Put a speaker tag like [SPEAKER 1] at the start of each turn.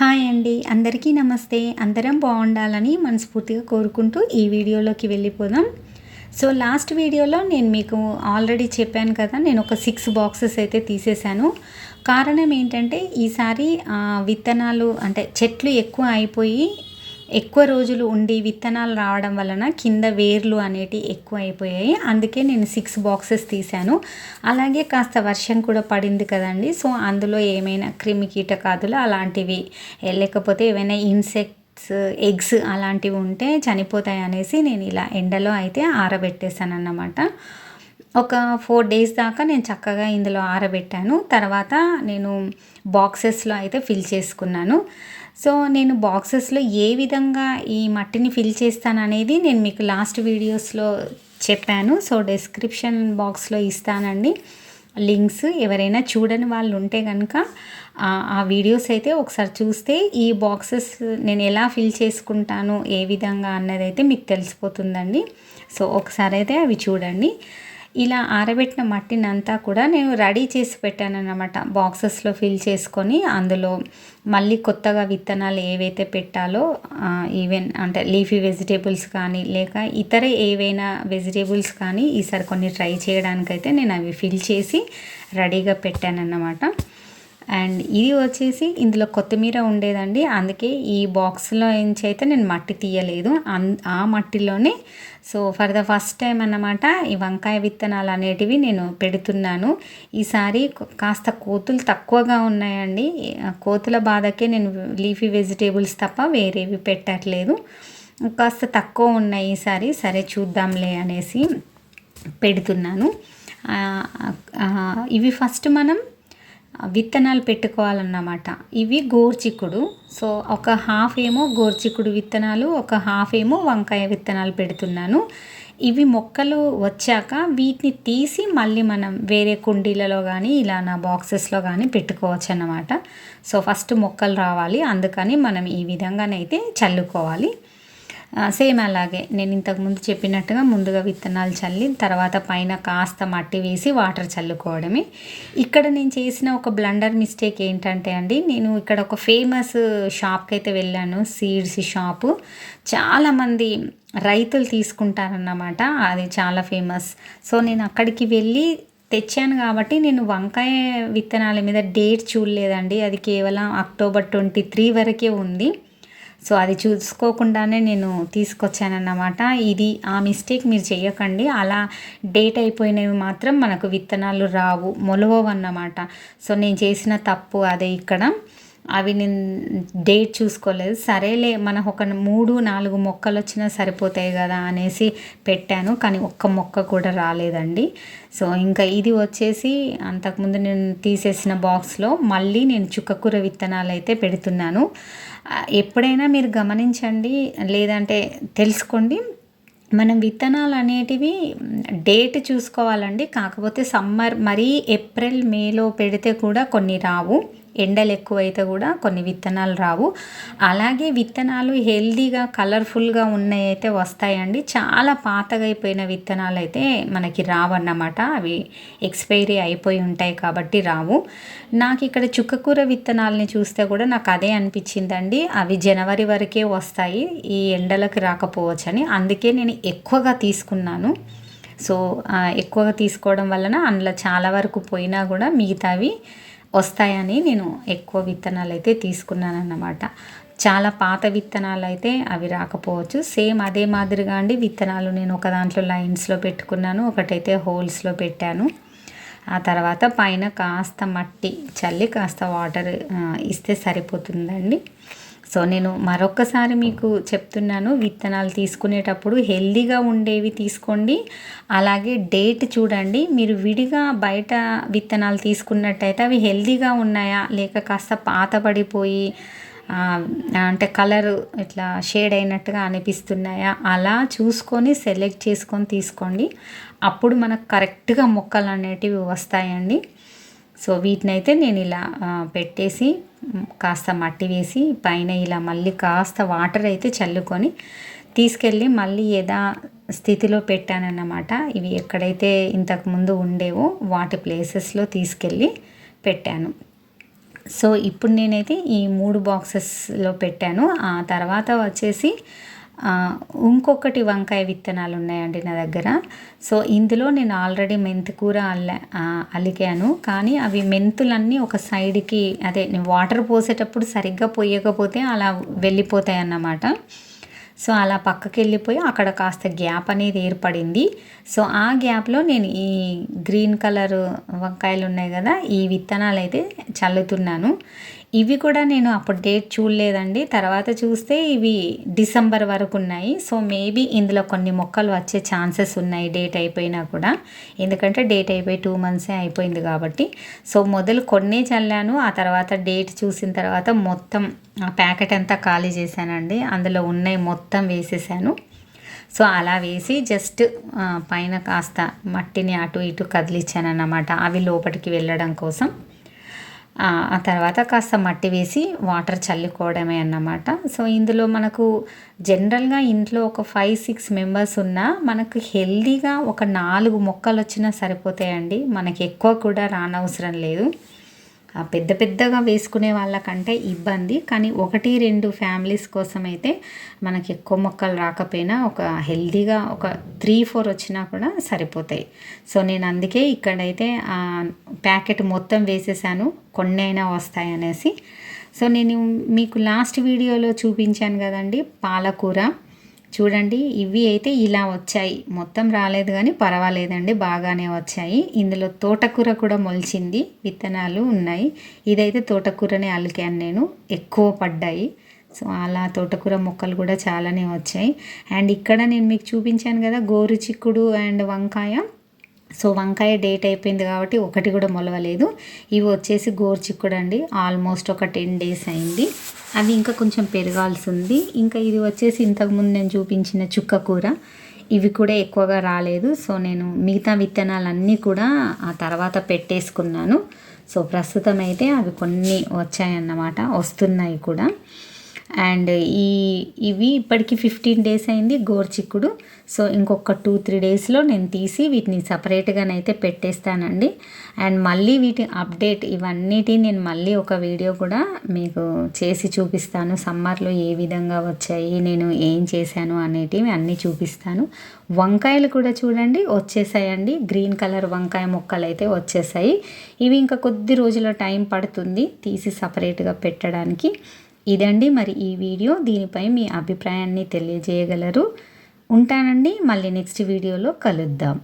[SPEAKER 1] Hi అండి. అందరికీ నమస్తే. అందరం బాగుండాలని మనస్ఫూర్తిగా కోరుకుంటూ ఈ వీడియోలోకి వెళ్ళిపోదాం. సో లాస్ట్ వీడియోలో నేను మీకు ఆల్రెడీ చెప్పాను కదా నేను ఒక సిక్స్ బాక్సెస్ అయితే తీసేశాను. కారణం ఏంటంటే ఈసారి విత్తనాలు అంటే చెట్లు ఎక్కువ అయిపోయి ఎక్కువ రోజులు ఉండి విత్తనాలు రావడం వలన కింద వేర్లు అనేటివి ఎక్కువ అయిపోయాయి అందుకే నేను సిక్స్ బాక్సెస్ తీశాను. అలాగే కాస్త వర్షం కూడా పడింది కదండి. సో అందులో ఏమైనా క్రిమి కీటకాదులు అలాంటివి లేకపోతే ఏమైనా ఇన్సెక్ట్స్ ఎగ్స్ అలాంటివి ఉంటే చనిపోతాయి అనేసి నేను ఇలా ఎండలో అయితే ఆరబెట్టేశాను అన్నమాట ఒక ఫోర్ డేస్ దాకా నేను చక్కగా ఇందులో ఆరబెట్టాను. తర్వాత నేను బాక్సెస్లో అయితే ఫిల్ చేసుకున్నాను. సో నేను బాక్సెస్లో ఏ విధంగా ఈ మట్టిని ఫిల్ చేస్తాను అనేది నేను మీకు లాస్ట్ వీడియోస్లో చెప్పాను. సో డిస్క్రిప్షన్ బాక్స్లో ఇస్తానండి. లింక్స్ ఎవరైనా చూడని వాళ్ళు ఉంటే కనుక ఆ వీడియోస్ అయితే ఒకసారి చూస్తే ఈ బాక్సెస్ నేను ఎలా ఫిల్ చేసుకుంటాను ఏ విధంగా అన్నది అయితే మీకు తెలిసిపోతుందండి. సో ఒకసారి అయితే అవి చూడండి. ఇలా ఆరబెట్టిన మట్టిని అంతా కూడా నేను రెడీ చేసి పెట్టాను అనమాట బాక్సెస్లో ఫిల్ చేసుకొని అందులో మళ్ళీ కొత్తగా విత్తనాలు ఏవైతే పెట్టాలో ఈవెన్ అంటే లీఫీ వెజిటేబుల్స్ కానీ లేక ఇతర ఏవైనా వెజిటేబుల్స్ కానీ ఈసారి కొన్ని ట్రై చేయడానికైతే నేను అవి ఫిల్ చేసి రెడీగా పెట్టాను అన్నమాట అండ్ ఇది వచ్చేసి ఇందులో కొత్తిమీర ఉండేదండి. అందుకే ఈ బాక్స్లో నుంచి అయితే నేను మట్టి తీయలేదు. ఆ మట్టిలోనే so for the first time అన్నమాట ఈ వంకాయ విత్తనాలు అనేటివి నేను పెడుతున్నాను. ఈసారి కాస్త కోతులు తక్కువగా ఉన్నాయండి. కోతుల బాధకే నేను లీఫీ వెజిటేబుల్స్ తప్ప వేరేవి పెట్టట్లేదు. కాస్త తక్కువ ఉన్నాయి ఈసారి. సరే చూద్దాంలే అనేసి పెడుతున్నాను. ఇవి ఫస్ట్ మనం విత్తనాలు పెట్టుకోవాలన్నమాట. ఇవి గోర్చిక్కుడు. సో ఒక హాఫ్ ఏమో గోర్చిక్కుడు విత్తనాలు ఒక హాఫ్ ఏమో వంకాయ విత్తనాలు పెడుతున్నాను. ఇవి మొక్కలు వచ్చాక వీటిని తీసి మళ్ళీ మనం వేరే కుండీలలో కానీ ఇలా నా బాక్సెస్లో కానీ పెట్టుకోవచ్చు అన్నమాట సో ఫస్ట్ మొక్కలు రావాలి. అందుకని మనం ఈ విధంగానైతే చల్లుకోవాలి. సేమ్ అలాగే నేను ఇంతకుముందు చెప్పినట్టుగా ముందుగా విత్తనాలు చల్లి తర్వాత పైన కాస్త మట్టి వేసి వాటర్ చల్లుకోవడమే. ఇక్కడ నేను చేసిన ఒక బ్లండర్ మిస్టేక్ ఏంటంటే అండి నేను ఇక్కడ ఒక ఫేమస్ షాప్కి అయితే వెళ్ళాను సీడ్స్ షాపు చాలామంది రైతులు తీసుకుంటారన్నమాట అది చాలా ఫేమస్ సో నేను అక్కడికి వెళ్ళి తెచ్చాను కాబట్టి నేను వంకాయ విత్తనాల మీద డేట్ చూడలేదండి అది కేవలం అక్టోబర్ ట్వంటీ త్రీ వరకే ఉంది. సో అది చూసుకోకుండానే నేను తీసుకొచ్చానన్నమాట. ఇది ఆ మిస్టేక్ మీరు చేయకండి అలా డేట్ అయిపోయినవి మాత్రం మనకు విత్తనాలు రావు మొలవవు అన్నమాట. సో నేను చేసిన తప్పు అదే ఇక్కడ. అవి నేను డేట్ చూసుకోలేదు. సరేలే మనకు ఒక మూడు నాలుగు మొక్కలు వచ్చినా సరిపోతాయి కదా అనేసి పెట్టాను. కానీ ఒక్క మొక్క కూడా రాలేదండి. సో ఇంకా ఇది వచ్చేసి అంతకుముందు నేను తీసేసిన బాక్స్లో మళ్ళీ నేను చుక్కకూర విత్తనాలు అయితే పెడుతున్నాను. ఎప్పుడైనా మీరు గమనించండి లేదంటే తెలుసుకోండి మనం విత్తనాలు అనేటివి డేట్ చూసుకోవాలండి. కాకపోతే సమ్మర్ మరీ ఏప్రిల్ మేలో పెడితే కూడా కొన్ని రావు. ఎండలు ఎక్కువైతే కూడా కొన్ని విత్తనాలు రావు. అలాగే విత్తనాలు హెల్దీగా కలర్ఫుల్గా ఉన్నాయి అయితే వస్తాయండి. చాలా పాతగా అయిపోయిన విత్తనాలు అయితే మనకి రావన్నమాట. అవి ఎక్స్పైరీ అయిపోయి ఉంటాయి కాబట్టి రావు. నాకు ఇక్కడ చుక్కకూర విత్తనాలని చూస్తే కూడా నాకు అదే అనిపించిందండి. అవి జనవరి వరకే వస్తాయి. ఈ ఎండలకు రాకపోవచ్చని. అందుకే నేను ఎక్కువగా తీసుకున్నాను. సో ఎక్కువగా తీసుకోవడం వలన అందులో చాలా వరకు పోయినా కూడా మిగతావి వస్తాయని నేను ఎక్కువ విత్తనాలు అయితే తీసుకున్నాను అన్నమాట చాలా పాత విత్తనాలు అయితే అవి రాకపోవచ్చు. సేమ్ అదే మాదిరిగా అండి విత్తనాలు నేను ఒక దాంట్లో లైన్స్లో పెట్టుకున్నాను ఒకటైతే హోల్స్లో పెట్టాను. ఆ తర్వాత పైన కాస్త మట్టి చల్లి కాస్త వాటర్ ఇస్తే సరిపోతుందండి. సో నేను మరొకసారి మీకు చెప్తున్నాను విత్తనాలు తీసుకునేటప్పుడు హెల్దీగా ఉండేవి తీసుకోండి. అలాగే డేట్ చూడండి మీరు విడిగా బయట విత్తనాలు తీసుకున్నట్టయితే అవి హెల్దీగా ఉన్నాయా లేక కాస్త పాత పడిపోయి అంటే కలర్ ఇట్లా షేడ్ అయినట్టుగా అనిపిస్తున్నాయా అలా చూసుకొని సెలెక్ట్ చేసుకొని తీసుకోండి. అప్పుడు మనకు కరెక్ట్గా మొక్కలు అనేటివి వస్తాయండి. సో వీటినైతే నేను ఇలా పెట్టేసి కాస్త మట్టి వేసి పైన ఇలా మళ్ళీ కాస్త వాటర్ అయితే చల్లుకొని తీసుకెళ్ళి మళ్ళీ యథా స్థితిలో పెట్టానన్నమాట. ఇవి ఎక్కడైతే ఇంతకుముందు ఉండేవో వాటి ప్లేసెస్లో తీసుకెళ్ళి పెట్టాను. సో ఇప్పుడు నేనైతే ఈ మూడు బాక్సెస్లో పెట్టాను. ఆ తర్వాత వచ్చేసి ఇంకొకటి వంకాయ విత్తనాలు ఉన్నాయండి నా దగ్గర. సో ఇందులో నేను ఆల్రెడీ మెంతి కూర అల్ల అలికాను. కానీ అవి మెంతులన్నీ ఒక సైడ్కి అదే వాటర్ పోసేటప్పుడు సరిగ్గా పోయకపోతే అలా వెళ్ళిపోతాయి అన్నమాట సో అలా పక్కకి వెళ్ళిపోయి అక్కడ కాస్త గ్యాప్ అనేది ఏర్పడింది. సో ఆ గ్యాప్లో నేను ఈ గ్రీన్ కలర్ వంకాయలు ఉన్నాయి కదా ఈ విత్తనాలు అయితే చల్లుతున్నాను. ఇవి కూడా నేను అప్పుడు డేట్ చూడలేదండి. తర్వాత చూస్తే ఇవి డిసెంబర్ వరకు ఉన్నాయి. సో మేబీ ఇందులో కొన్ని మొక్కలు వచ్చే ఛాన్సెస్ ఉన్నాయి డేట్ అయిపోయినా కూడా. ఎందుకంటే డేట్ అయిపోయి టూ మంత్సే అయిపోయింది కాబట్టి. సో మొదలు కొన్నే చల్లాను. ఆ తర్వాత డేట్ చూసిన తర్వాత మొత్తం ఆ ప్యాకెట్ అంతా ఖాళీ చేశానండి. అందులో ఉన్నాయి మొత్తం వేసేసాను. సో అలా వేసి జస్ట్ పైన కాస్త మట్టిని అటు ఇటు కదిలిచ్చాను అన్నమాట అవి లోపలికి వెళ్ళడం కోసం. ఆ తర్వాత కాస్త మట్టి వేసి వాటర్ చల్లుకోవడమే అన్నమాట. సో ఇందులో మనకు జనరల్గా ఇంట్లో ఒక ఫైవ్ సిక్స్ మెంబర్స్ ఉన్నా మనకు హెల్దీగా ఒక నాలుగు మొక్కలు వచ్చినా సరిపోతాయండి. మనకి ఎక్కువ కూడా రానవసరం లేదు. పెద్ద పెద్దగా వేసుకునే వాళ్ళకంటే ఇబ్బంది. కానీ ఒకటి రెండు ఫ్యామిలీస్ కోసం అయితే మనకి ఎక్కువ మొక్కలు రాకపోయినా ఒక హెల్దీగా ఒక త్రీ ఫోర్ వచ్చినా కూడా సరిపోతాయి. సో నేను అందుకే ఇక్కడైతే ప్యాకెట్ మొత్తం వేసేసాను. కొన్ని అయినా వస్తాయి అనేసి సో నేను మీకు లాస్ట్ వీడియోలో చూపించాను కదండి పాలకూర. చూడండి ఇవి అయితే ఇలా వచ్చాయి. మొత్తం రాలేదు కానీ పర్వాలేదండి బాగానే వచ్చాయి. ఇందులో తోటకూర కూడా మొలిచింది విత్తనాలు ఉన్నాయి. ఇదైతే తోటకూరనే అలికాను నేను ఎక్కువ పడ్డాయి. సో అలా తోటకూర మొక్కలు కూడా చాలానే వచ్చాయి. అండ్ ఇక్కడ నేను మీకు చూపించాను కదా గోరు చిక్కుడు అండ్ వంకాయ. సో వంకాయ డేట్ అయిపోయింది కాబట్టి ఒకటి కూడా మొలవలేదు. ఇవి వచ్చేసి గోర్చిక్కుడు అండి ఆల్మోస్ట్ ఒక టెన్ డేస్ అయింది. అవి ఇంకా కొంచెం పెరగాల్సి ఉంది ఇంకా ఇది వచ్చేసి ఇంతకుముందు నేను చూపించిన చుక్క కూర. ఇవి కూడా ఎక్కువగా రాలేదు. సో నేను మిగతా విత్తనాలన్నీ కూడా ఆ తర్వాత పెట్టేసుకున్నాను. సో ప్రస్తుతం అయితే అవి కొన్ని వచ్చాయన్నమాట. వస్తున్నాయి కూడా. అండ్ ఈ ఇవి ఇప్పటికి ఫిఫ్టీన్ డేస్ అయింది గోర్చిక్కుడు. సో ఇంకొక టూ త్రీ డేస్లో నేను తీసి వీటిని సపరేట్గానైతే పెట్టేస్తానండి. అండ్ మళ్ళీ వీటి అప్డేట్ ఇవన్నిటి నేను మళ్ళీ ఒక వీడియో కూడా మీకు చేసి చూపిస్తాను. సమ్మర్లో ఏ విధంగా వచ్చాయి నేను ఏం చేశాను అనేటివి అన్నీ చూపిస్తాను. వంకాయలు కూడా చూడండి వచ్చేసాయండి. గ్రీన్ కలర్ వంకాయ మొక్కలు అయితే వచ్చేసాయి. ఇవి ఇంకా కొద్ది రోజుల టైం పడుతుంది తీసి సపరేట్గా పెట్టడానికి. ఇదండి మరి ఈ వీడియో. దీనిపై మీ అభిప్రాయాన్ని తెలియజేయగలరు. ఉంటానండి. మళ్ళీ నెక్స్ట్ వీడియోలో కలుద్దాం.